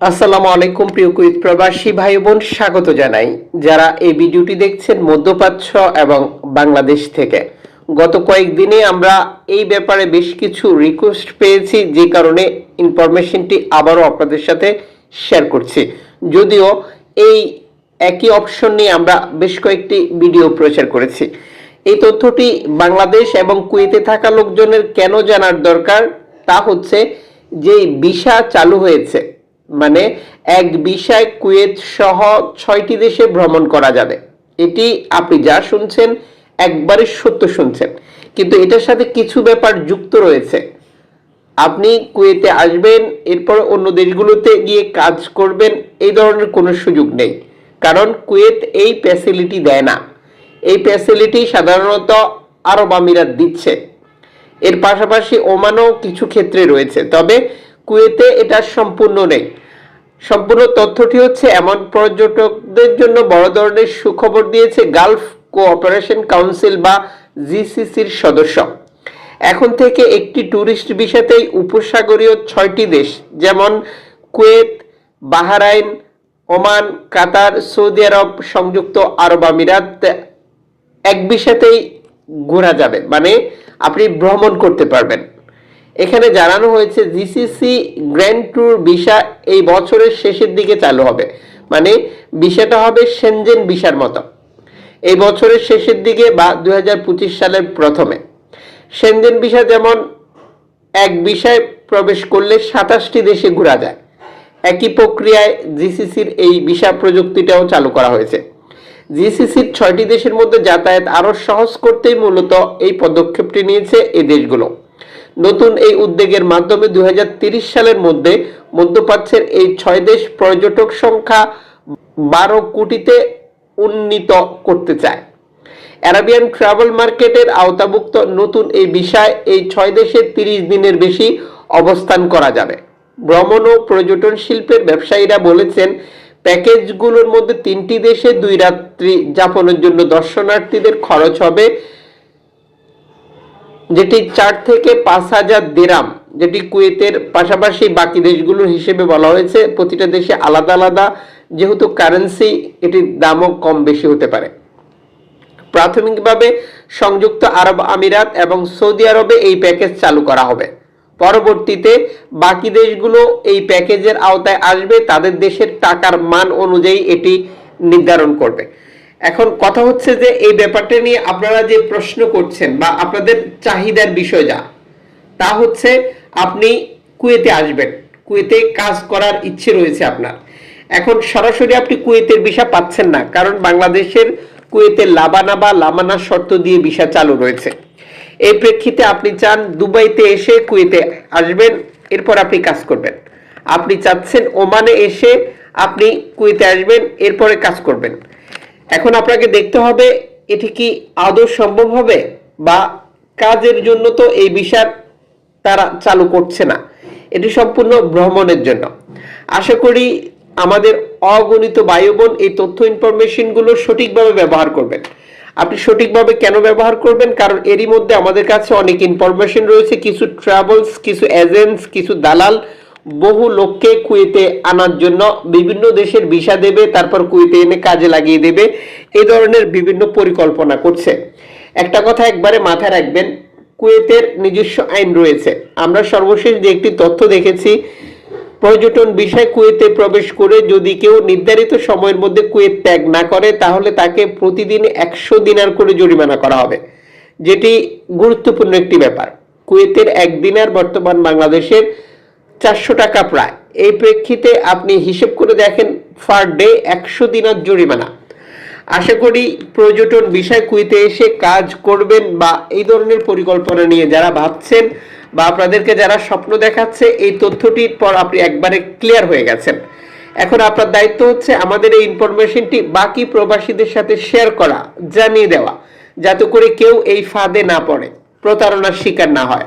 আসসালামু আলাইকুম প্রিয় কুইত প্রবাসী ভাই বোন, স্বাগত জানাই। যারা এই ভিডিওটি দেখছেন মধ্যপ্রাচ্য এবং বাংলাদেশ থেকে। গত কয়েকদিনে আমরা এই ব্যাপারে বেশ কিছু রিকোয়েস্ট পেয়েছি, যে কারণে ইনফরমেশনটি আবারও আপনাদের সাথে শেয়ার করছি। যদিও এই একই অপশন নিয়ে আমরা বেশ কয়েকটি ভিডিও প্রচার করেছি। এই তথ্যটি বাংলাদেশ এবং কুয়েতে থাকা লোকজনের কেন জানার দরকার, তা হচ্ছে যে ভিসা চালু হয়েছে। মানে এক বিষয় কুয়েত সহ ছয়টি দেশে ভ্রমণ করা যাবে। এটি আপনি যা শুনছেন একবারে সত্য শুনছেন। কিন্তু এটার সাথে কিছু ব্যাপার যুক্ত রয়েছে। আপনি কুয়েতে আসবেন, এরপর অন্য দেশগুলোতে গিয়ে কাজ করবেন, এই ধরনের কোনো সুযোগ নেই। কারণ কুয়েত এই ফ্যাসিলিটি দেয় না। এই ফ্যাসিলিটি সাধারণত আরব আমিরাত দিচ্ছে। এর পাশাপাশি ওমানও কিছু ক্ষেত্রে রয়েছে। তবে কুয়েতে এটা সম্পূর্ণ নেই। সম্পূর্ণ তথ্যটি হচ্ছে, এমন পর্যটকদের জন্য বড় ধরনের সুখবর দিয়েছে গালফ কোঅপারেশন কাউন্সিল বা জিসিসির সদস্য। এখন থেকে একটি ট্যুরিস্ট ভিসাতেই উপসাগরীয় ছয়টি দেশ, যেমন Kuwait, Bahrain, Oman, Qatar, Saudi আরব, সংযুক্ত আরব আমিরাত, এক বিষয়তেই ঘোরা যাবে। মানে আপনি ভ্রমণ করতে পারবেন। এখানে জানানো হয়েছে জিসিসি গ্র্যান্ড ট্যুর ভিসা এই বছরের শেষের দিকে চালু হবে। মানে ভিসাটা হবে সেনজেন ভিসার মতো। এই বছরের শেষের দিকে বা দুই সালের প্রথমে। সেনজেন ভিসা যেমন এক বিষয়ে প্রবেশ করলে সাতাশটি দেশে ঘোরা যায়। একই প্রক্রিয়ায় জিসিসির এই ভিসা প্রযুক্তিটাও চালু করা হয়েছে। জিসিসির ছয়টি দেশের মধ্যে যাতায়াত আরও সহজ করতেই মূলত এই পদক্ষেপটি নিয়েছে এই দেশগুলো। নতুন এই উদ্যোগের মাধ্যমে দুই সালের মধ্যে মধ্যপ্রাচ্যের এই ছয় দেশ পর্যটক সংখ্যা বারো কোটিতে উন্নীত করতে চায়। অ্যারাবিয়ান ট্রাভেল মার্কেটের আওতাভুক্ত নতুন এই বিষয় এই ছয় দেশে তিরিশ দিনের বেশি অবস্থান করা যাবে। ভ্রমণ ও পর্যটন শিল্পের ব্যবসায়ীরা বলেছেন, প্যাকেজগুলোর মধ্যে তিনটি দেশে দুই রাত্রি যাপনের জন্য দর্শনার্থীদের খরচ হবে যেটি চার থেকে পাঁচ হাজার দেরাম, যেটি কুয়েতের পাশাপাশি বাকি দেশগুলোর হিসেবে বলা হয়েছে, প্রতিটা দেশে আলাদা আলাদা, যেহেতু কারেন্সি এটির দামও কম বেশি হতে পারে। প্রাথমিকভাবে সংযুক্ত আরব আমিরাত এবং সৌদি আরবে এই প্যাকেজ চালু করা হবে। পরবর্তীতে বাকি দেশগুলো এই প্যাকেজের আওতায় আসবে, তাদের দেশের টাকার মান অনুযায়ী এটি নির্ধারণ করবে। এখন কথা হচ্ছে যে এই ব্যাপারটা নিয়ে আপনারা যে প্রশ্ন করছেন বা আপনাদের চাহিদার বিষয় যা, তা হচ্ছে আপনি কুয়েতে আসবেন। কুয়েতে কাজ করার ইচ্ছে রয়েছে আপনার। এখন সরাসরি আপনি কুয়েতের ভিসা পাচ্ছেন না, কারণ বাংলাদেশের কুয়েতে লাবানা বা লামানা শর্ত দিয়ে ভিসা চালু রয়েছে। এই প্রেক্ষিতে আপনি চান দুবাইতে এসে কুয়েতে আসবেন, এরপর আপনি কাজ করবেন। আপনি চাচ্ছেন ওমানে এসে আপনি কুয়েতে আসবেন, এরপরে কাজ করবেন। এখন আপনাকে দেখতে হবে এটি কি আদৌ সম্ভব হবে বা কাজের জন্য তো এই বিষয় তারা চালু করছে না। এটি সম্পূর্ণ ভ্রমণের জন্য। আশা করি আমাদের অগণিত বায়ুবন এই তথ্য ইনফরমেশনগুলো সঠিকভাবে ব্যবহার করবেন। আপনি সঠিকভাবে কেন ব্যবহার করবেন? কারণ এরই মধ্যে আমাদের কাছে অনেক ইনফরমেশন রয়েছে। কিছু ট্রাভেলস কিছু এজেন্টস কিছু দালাল বহু লোককে কুয়েতে আনার জন্য বিভিন্ন দেশের ভিসা দেবে, তারপর কুয়েতে এনে কাজে লাগিয়ে দেবে। এই ধরনের বিভিন্ন পরিকল্পনা করছে। একটা কথা একবারে মাথায় রাখবেন, কুয়েতের নিজস্ব আইন রয়েছে। আমরা সর্বশেষ যে একটি তথ্য দেখেছি, পর্যটন বিষয় কুয়েতে প্রবেশ করে যদি কেউ নির্ধারিত সময়ের মধ্যে কুয়েত ত্যাগ না করে, তাহলে তাকে প্রতিদিন একশো দিনার করে জরিমানা করা হবে। যেটি গুরুত্বপূর্ণ একটি ব্যাপার। কুয়েতের এক দিনার বর্তমান বাংলাদেশের চারশো টাকা প্রায়। এই প্রেক্ষিতে আপনি হিসেব করে দেখেন পার ডে একশো দিনার জরিমানা। আশা করি পর্যটন বিষয় কুইতে এসে কাজ করবেন বা এই ধরনের পরিকল্পনা নিয়ে যারা ভাবছেন বা আপনাদেরকে যারা স্বপ্ন দেখাচ্ছে, এই তথ্যটির পর আপনি একবারে ক্লিয়ার হয়ে গেছেন। এখন আপনার দায়িত্ব হচ্ছে আমাদের এই ইনফরমেশনটি বাকি প্রবাসীদের সাথে শেয়ার করা, জানিয়ে দেওয়া, যাতে করে কেউ এই ফাঁদে না পড়ে, প্রতারণার শিকার না হয়।